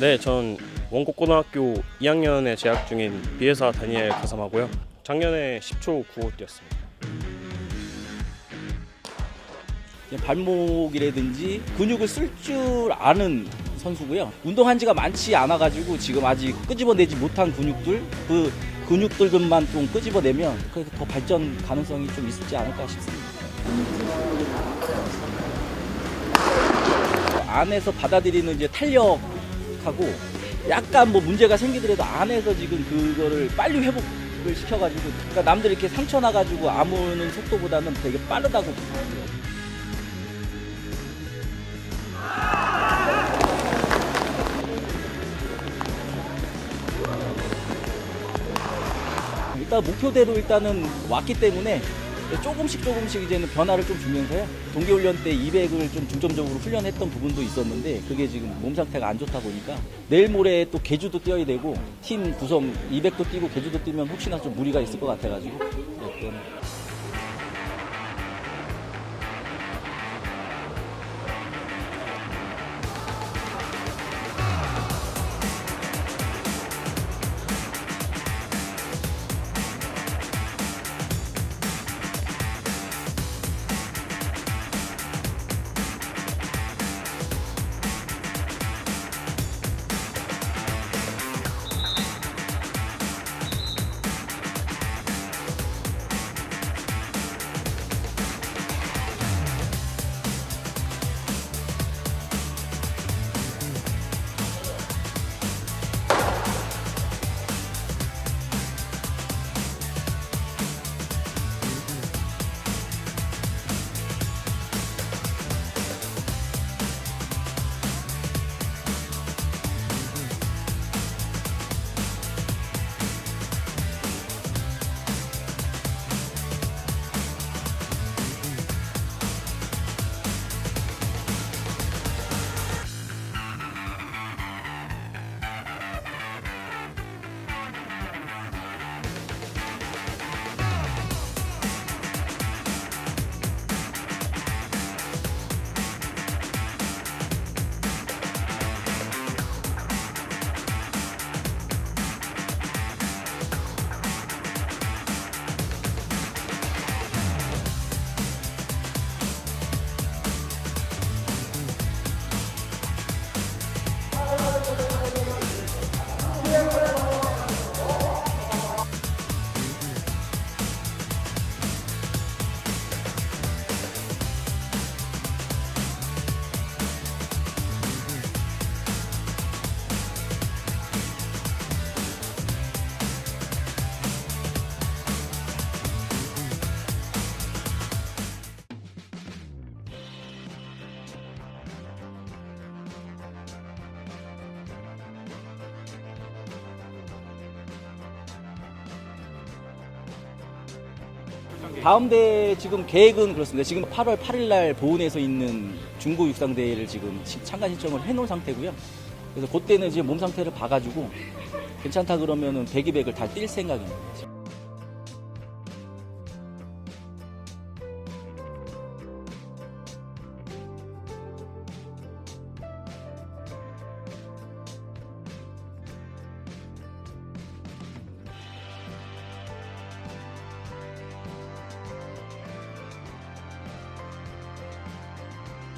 네, 전 원곡고등학교 2학년에 재학 중인 비회사 다니엘 가삼하고요. 작년에 10초 95 뛰었습니다. 발목이라든지 근육을 쓸 줄 아는 선수고요. 운동한 지가 많지 않아 가지고 지금 아직 끄집어내지 못한 근육들 그 근육들만 좀 끄집어내면 그래도 더 발전 가능성이 좀 있지 않을까 싶습니다. 안에서 받아들이는 이제 탄력하고 약간 뭐 문제가 생기더라도 안에서 지금 그거를 빨리 회복을 시켜가지고 그러니까 남들 이렇게 상처 나가지고 아무는 속도보다는 되게 빠르다고 보거든요. 일단 목표대로 일단은 왔기 때문에 조금씩 조금씩 이제는 변화를 좀 주면서요. 동계훈련 때 200을 좀 중점적으로 훈련했던 부분도 있었는데 그게 지금 몸 상태가 안 좋다 보니까 내일 모레 또 개주도 뛰어야 되고 팀 구성 200도 뛰고 개주도 뛰면 혹시나 좀 무리가 있을 것 같아가지고 네, 그 다음 대회 지금 계획은 그렇습니다. 지금 8월 8일 날 보은에서 있는 중고 육상 대회를 지금 시- 참가 신청을 해놓은 상태고요. 그래서 그때는 이제 몸 상태를 봐가지고 괜찮다 그러면은 100, 200을 다 뛸 생각입니다.